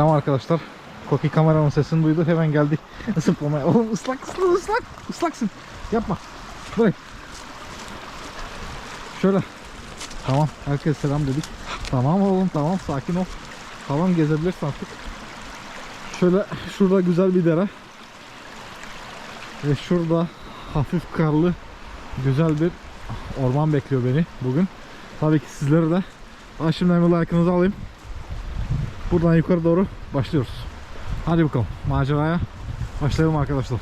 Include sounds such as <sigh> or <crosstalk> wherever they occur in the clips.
Selam arkadaşlar. Koki kameranın sesini duydu hemen geldi ısıplamaya. <laughs> Oğlum ıslak ıslak ıslak ıslaksın. Yapma. Bırak. Şöyle. Tamam herkes selam dedik. Tamam oğlum tamam sakin ol. Tamam gezebilirsin artık. Şöyle şurada güzel bir dere. Ve şurada hafif karlı güzel bir orman bekliyor beni bugün. Tabii ki sizleri de. Ben şimdiden bir like'ınızı alayım. Buradan yukarı doğru başlıyoruz. Hadi bakalım maceraya başlayalım arkadaşlar.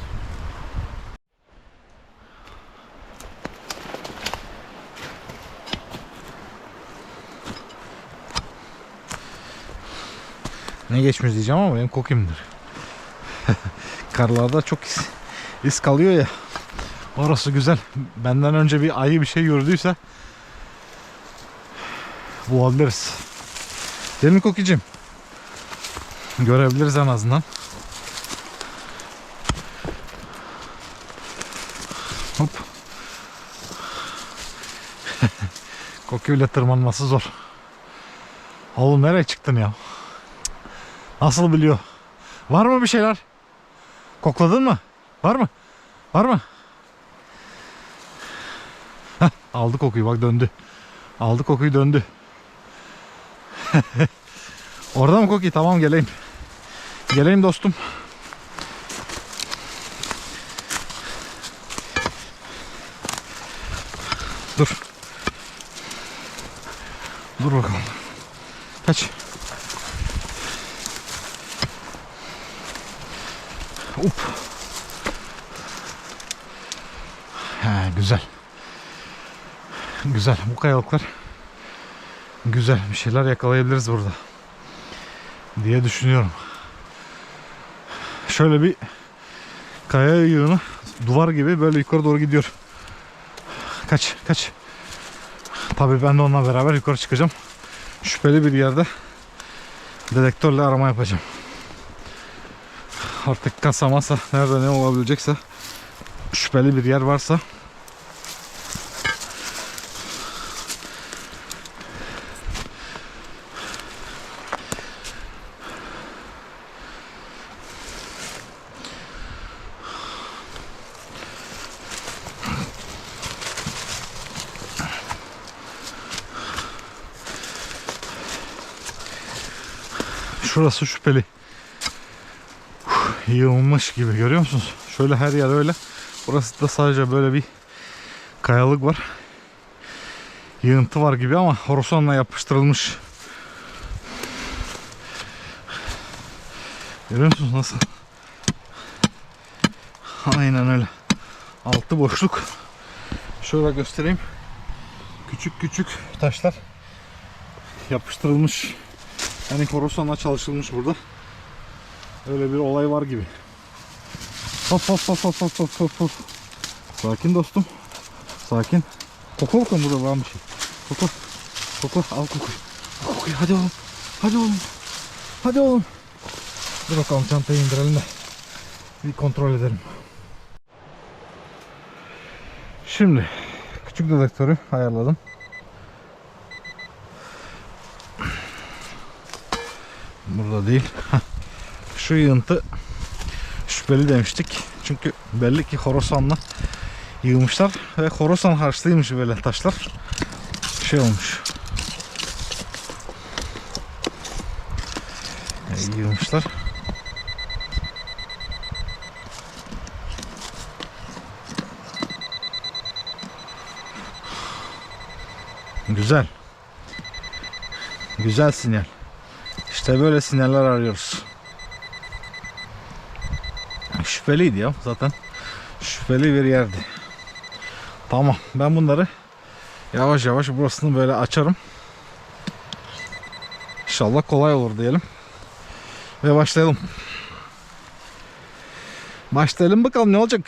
Ne geçmiş diyeceğim ama benim kokimdir. <laughs> Karlarda çok iz, iz kalıyor ya. Orası güzel. Benden önce bir ayı bir şey gördüyse bulabiliriz. Değil mi Kokicim? Görebiliriz en azından. Hop. <laughs> Koki ile tırmanması zor. Oğlum nereye çıktın ya? Nasıl biliyor? Var mı bir şeyler? Kokladın mı? Var mı? Var mı? Heh, aldı kokuyu bak döndü. Aldı kokuyu döndü. <laughs> Orada mı koki? Tamam geleyim. Geleyim dostum. Dur. Dur bakalım. Kaç. Up. He, güzel. Güzel. Bu kayalıklar güzel. Bir şeyler yakalayabiliriz burada. Diye düşünüyorum. Şöyle bir kaya yığını duvar gibi böyle yukarı doğru gidiyor. Kaç kaç. Tabii ben de onunla beraber yukarı çıkacağım. Şüpheli bir yerde dedektörle arama yapacağım. Artık kasa masa nerede ne olabilecekse şüpheli bir yer varsa şurası şüpheli. Uf, Yığılmış gibi görüyor musunuz? Şöyle her yer öyle. Burası da sadece böyle bir kayalık var. Yığıntı var gibi ama horosonla yapıştırılmış. Görüyor musunuz nasıl? Aynen öyle. Altı boşluk. Şöyle göstereyim. Küçük küçük taşlar yapıştırılmış. Yani korosonla çalışılmış burada. Öyle bir olay var gibi. Hop hop hop hop hop hop hop. Sakin dostum. Sakin. Koku bakın burada var bir şey. Koku. Koku al koku. Koku hadi oğlum. Hadi oğlum. Hadi oğlum. Dur bakalım çantayı indirelim de. Bir kontrol edelim. Şimdi küçük dedektörü ayarladım. Burada değil. <laughs> Şu yığıntı şüpheli demiştik. Çünkü belli ki Horasan'la yığmışlar ve Horasan harçlıymış böyle taşlar. Şey olmuş. E, yığmışlar. Güzel. Güzel sinyal. İşte böyle sinyaller arıyoruz. Şüpheliydi ya zaten. Şüpheli bir yerdi. Tamam ben bunları yavaş yavaş burasını böyle açarım. İnşallah kolay olur diyelim. Ve başlayalım. Başlayalım bakalım ne olacak.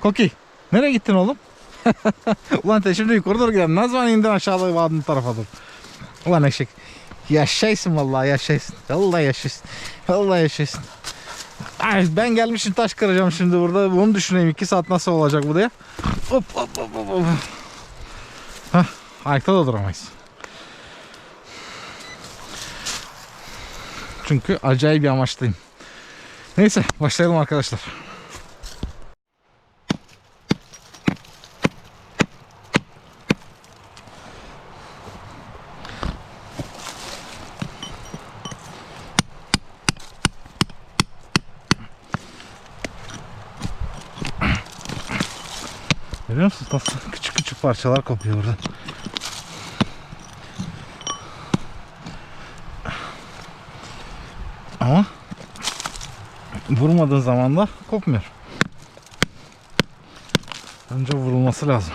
Koki nereye gittin oğlum? <laughs> Ulan te şimdi yukarı doğru gidelim. Ne zaman indin aşağıda vadinin tarafa doğru. Ulan eşek. Yaşaysın vallahi yaşaysın. Vallahi yaşaysın. Vallahi yaşaysın. Ay, ben gelmişim taş kıracağım şimdi burada. Bunu düşüneyim. 2 saat nasıl olacak bu diye. Hop hop hop hop. hop. Hah, ayakta da duramayız. Çünkü acayip yamaçtayım. Neyse başlayalım arkadaşlar. Görüyor musunuz? Nasıl küçük küçük parçalar kopuyor burada. Ama vurmadığın zaman da kopmuyor. Önce vurulması lazım.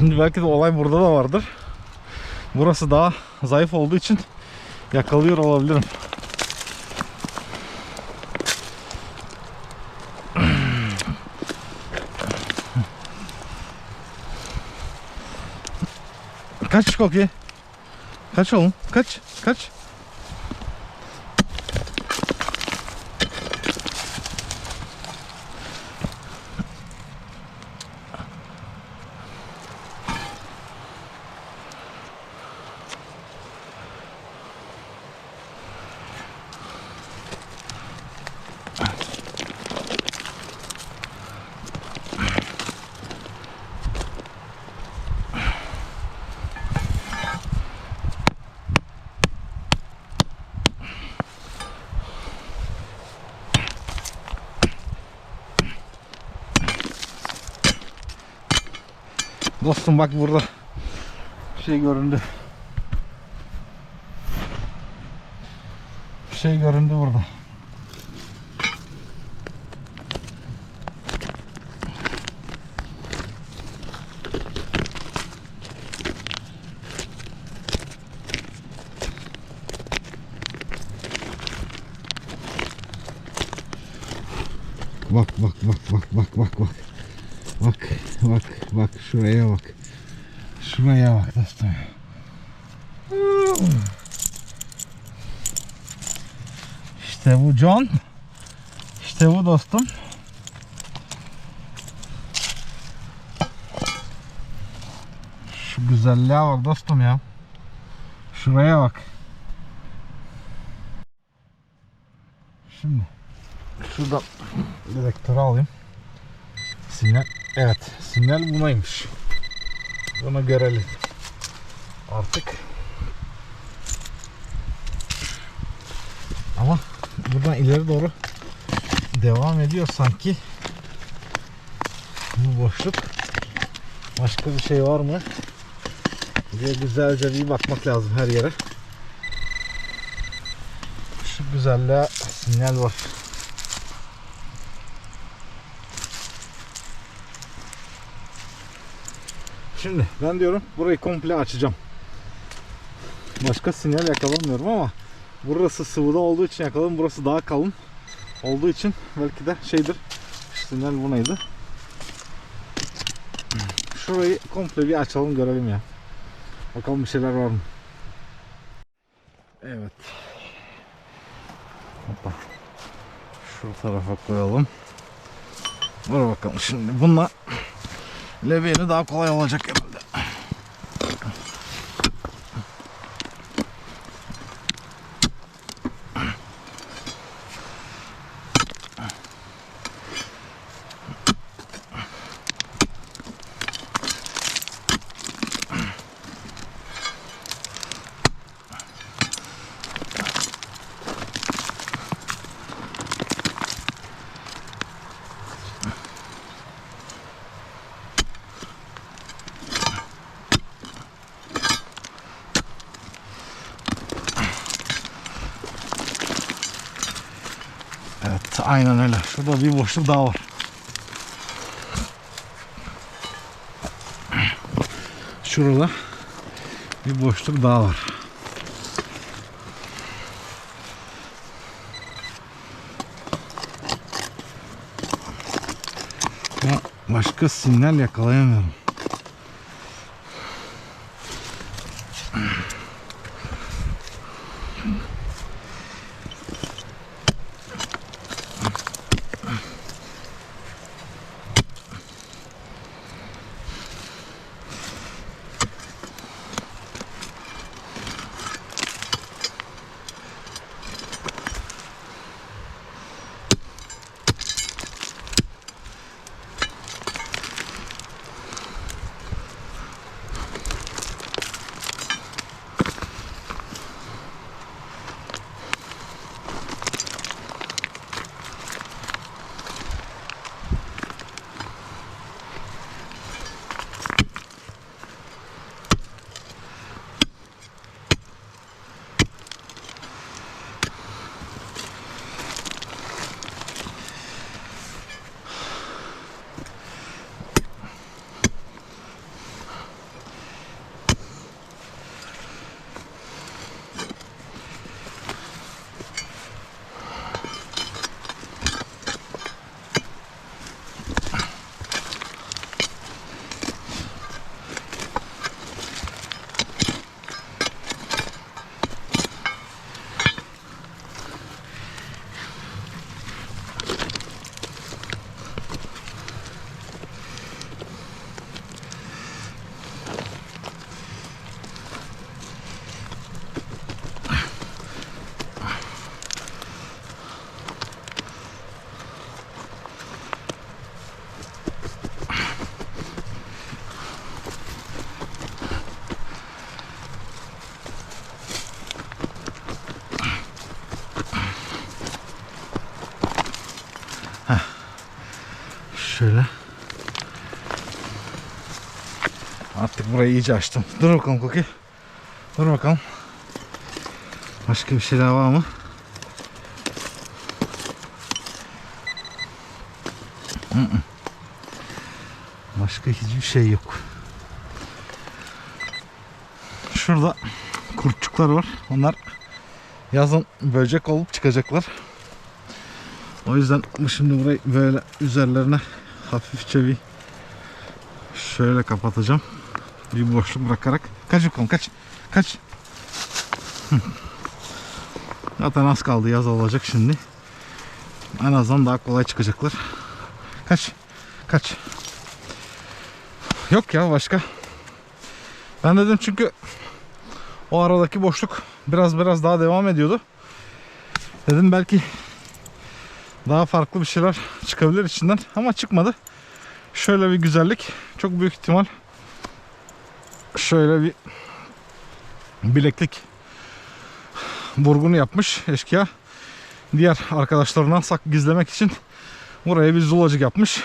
Şimdi belki de olay burada da vardır. Burası daha zayıf olduğu için yakalıyor olabilirim. Kaç Koki? Kaç oğlum? Kaç? Kaç? Dostum bak burada şey göründü. Bir şey göründü burada. Bak bak bak bak bak bak bak. Bak bak bak şuraya bak. Şuraya bak dostum. İşte bu John. İşte bu dostum. Şu güzelliğe bak dostum ya. Şuraya bak. Şimdi şuradan dedektörü alayım. Sinyal. Evet. Sinyal bunaymış. Bunu görelim. Artık. Ama buradan ileri doğru devam ediyor sanki. Bu boşluk. Başka bir şey var mı? diye güzelce bir bakmak lazım her yere. Şu güzelliğe sinyal var. Şimdi ben diyorum burayı komple açacağım. Başka sinyal yakalamıyorum ama burası sıvıda olduğu için yakaladım. Burası daha kalın olduğu için belki de şeydir. Sinyal bu neydi? Şurayı komple bir açalım görelim ya. Bakalım bir şeyler var mı? Evet. Hoppa. Şu tarafa koyalım. Dur bakalım şimdi bununla Levyeni daha kolay olacak Burada bir boşluk daha var. Şurada bir boşluk daha var. Ya başka sinyal yakalayamıyorum. Şöyle. Artık burayı iyice açtım. Dur bakalım Koki. Dur bakalım. Başka bir şeyler var mı? Başka hiçbir şey yok. Şurada kurtçuklar var. Onlar yazın böcek olup çıkacaklar. O yüzden şimdi burayı böyle üzerlerine hafifçe bir şöyle kapatacağım. Bir boşluk bırakarak. Kaç bakalım kaç. Kaç. Zaten az kaldı yaz olacak şimdi. En azından daha kolay çıkacaklar. Kaç. Kaç. Yok ya başka. Ben dedim çünkü o aradaki boşluk biraz biraz daha devam ediyordu. Dedim belki daha farklı bir şeyler çıkabilir içinden ama çıkmadı. Şöyle bir güzellik çok büyük ihtimal şöyle bir bileklik burgunu yapmış eşkıya. Diğer arkadaşlarından sak gizlemek için buraya bir zulacık yapmış.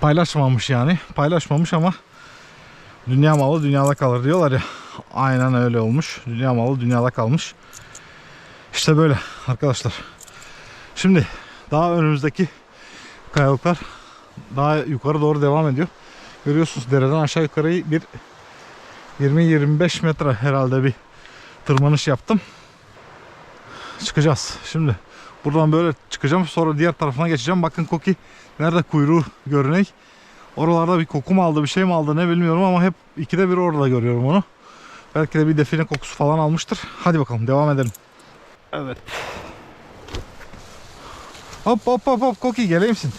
Paylaşmamış yani. Paylaşmamış ama dünya malı dünyada kalır diyorlar ya. Aynen öyle olmuş. Dünya malı dünyada kalmış. İşte böyle arkadaşlar. Şimdi daha önümüzdeki kayalıklar daha yukarı doğru devam ediyor. Görüyorsunuz dereden aşağı yukarı bir 20-25 metre herhalde bir tırmanış yaptım. Çıkacağız. Şimdi buradan böyle çıkacağım. Sonra diğer tarafına geçeceğim. Bakın Koki nerede kuyruğu görüney. Oralarda bir koku mu aldı bir şey mi aldı ne bilmiyorum ama hep ikide bir orada görüyorum onu. Belki de bir define kokusu falan almıştır. Hadi bakalım devam edelim. Evet. Hop hop hop hop Koki geleyim misin?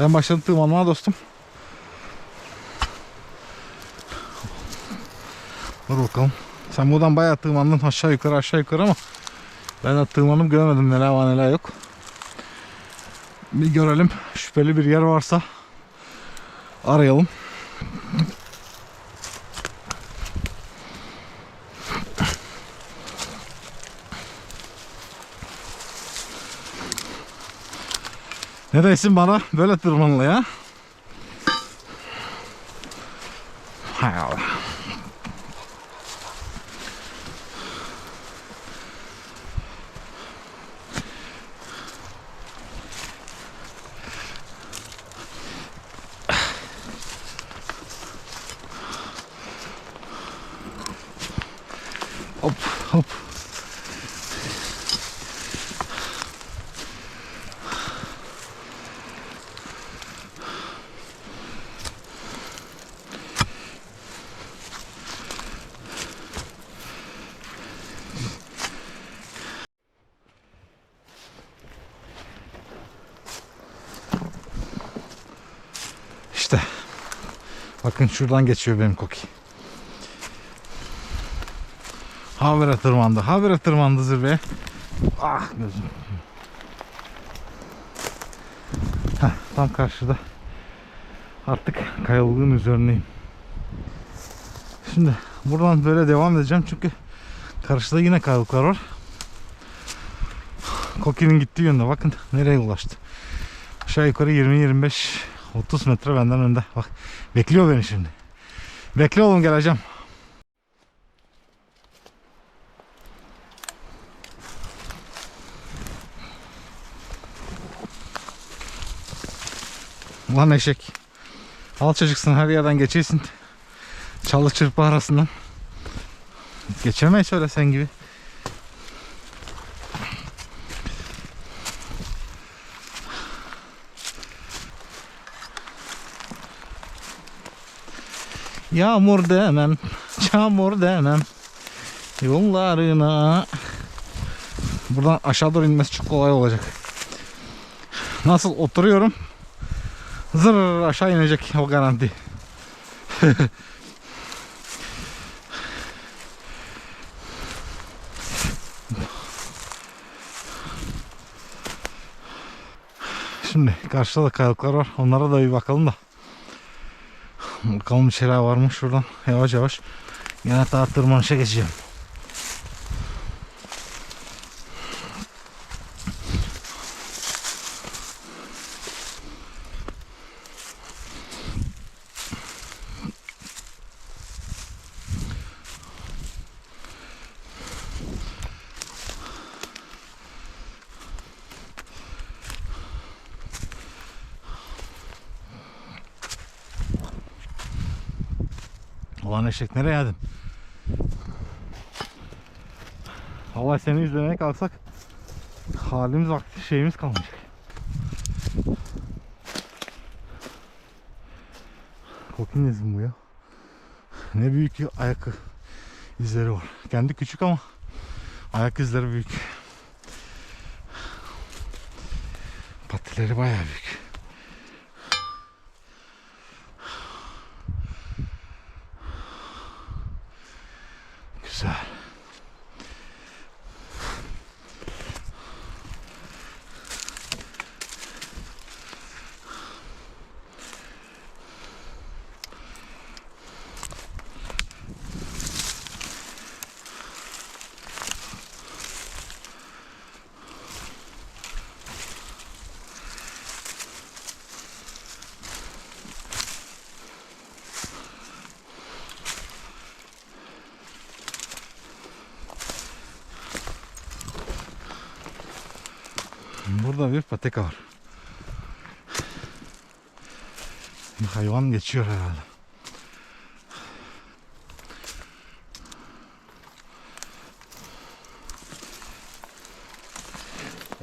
Ben başladım tırmanmaya dostum. Dur bakalım. Sen buradan bayağı tırmandın aşağı yukarı aşağı yukarı ama ben de tırmanıp göremedim neler var neler yok. Bir görelim şüpheli bir yer varsa arayalım. Ne dersin bana böyle tırmanla ya? Hay Allah. Hop. İşte. Bakın şuradan geçiyor benim koki. Habire tırmandı. Habire tırmandı zirveye. Ah gözüm. Heh, tam karşıda. Artık kayalığın üzerindeyim. Şimdi buradan böyle devam edeceğim çünkü karşıda yine kayalıklar var. Koki'nin gittiği yönde bakın nereye ulaştı. Aşağı yukarı 20-25 30 metre benden önde. Bak bekliyor beni şimdi. Bekle oğlum geleceğim. Ulan eşek. Al çocuksun her yerden geçeysin. Çalı çırpı arasından. Geçemeyiz öyle sen gibi. Yağmur demem, çamur demem. Yollarına. Buradan aşağı doğru inmesi çok kolay olacak. Nasıl oturuyorum? Zır aşağı inecek o garanti. <laughs> Şimdi karşıda da kayalıklar var. Onlara da bir bakalım da. Bakalım bir şeyler var mı şuradan yavaş yavaş. Yine daha tırmanışa geçeceğim. Ulan eşek nereye geldin? Vallahi seni izlemeye kalksak halimiz vakti şeyimiz kalmayacak. Kokin izi mi bu ya? Ne büyük ayak izleri var. Kendi küçük ama ayak izleri büyük. Patileri bayağı büyük. Güzel. Burada bir pateka var. Bir hayvan geçiyor herhalde.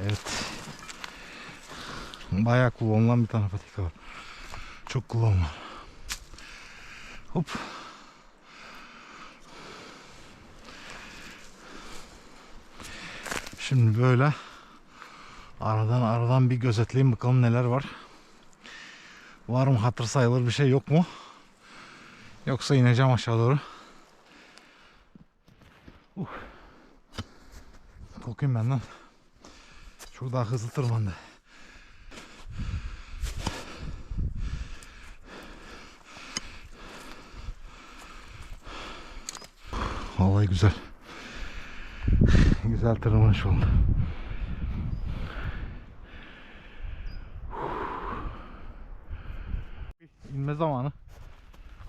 Evet. Bayağı kullanılan bir tane patika var. Çok kullanılan. Hop. Şimdi böyle Aradan aradan bir gözetleyeyim bakalım neler var. Var mı hatır sayılır bir şey yok mu? Yoksa ineceğim aşağı doğru. Uh. Kokayım benden. Daha hızlı tırmandı. Vallahi güzel. Güzel tırmanış oldu. İnme zamanı.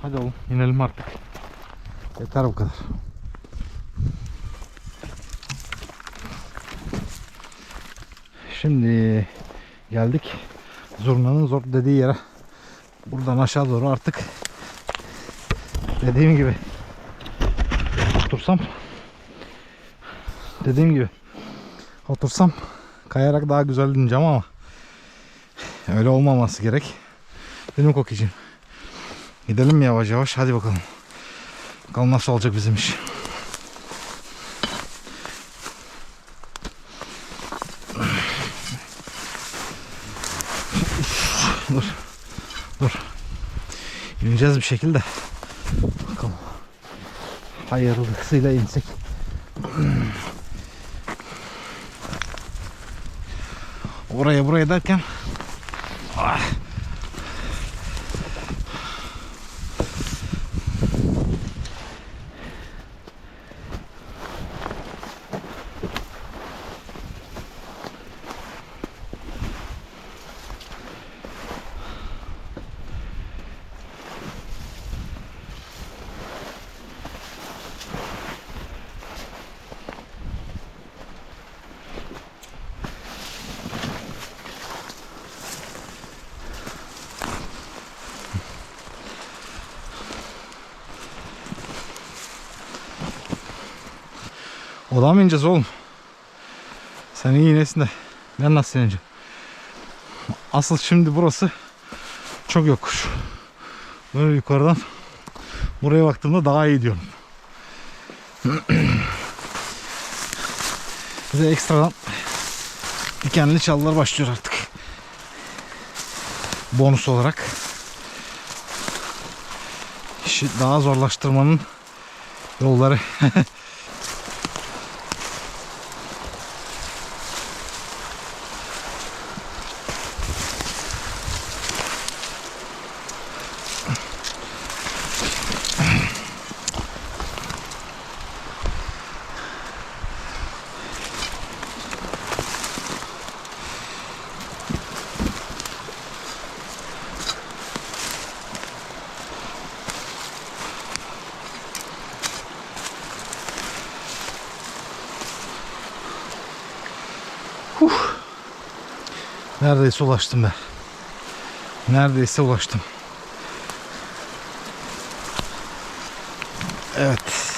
Hadi oğlum inelim artık. Yeter bu kadar. Şimdi geldik zurnanın zor dediği yere. Buradan aşağı doğru artık dediğim gibi otursam Dediğim gibi otursam kayarak daha güzel dinleyeceğim ama öyle olmaması gerek. Değil mi Kokiciğim? Gidelim mi yavaş yavaş? Hadi bakalım. Bakalım nasıl olacak bizim iş. Dur. Dur. İneceğiz bir şekilde. Bakalım. Hayırlısıyla insek. Oraya buraya derken Odağa mı ineceğiz oğlum? Sen iyi inesin de ben nasıl ineceğim? Asıl şimdi burası çok yokuş. Böyle yukarıdan buraya baktığımda daha iyi diyorum. <clears throat> Bir de ekstradan dikenli çalılar başlıyor artık. Bonus olarak. İşi daha zorlaştırmanın yolları. <laughs> Neredeyse ulaştım ben. Neredeyse ulaştım. Evet.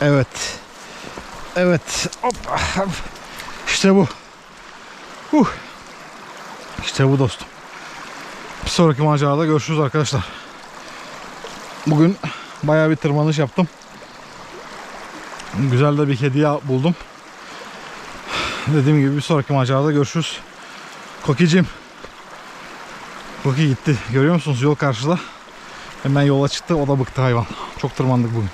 Evet. Evet. Hop. İşte bu. Huh. İşte bu dostum. Bir sonraki macerada görüşürüz arkadaşlar. Bugün bayağı bir tırmanış yaptım. Güzel de bir hediye buldum. Dediğim gibi bir sonraki macerada görüşürüz. Kokicim. Koki gitti. Görüyor musunuz yol karşıda. Hemen yola çıktı. O da bıktı hayvan. Çok tırmandık bugün.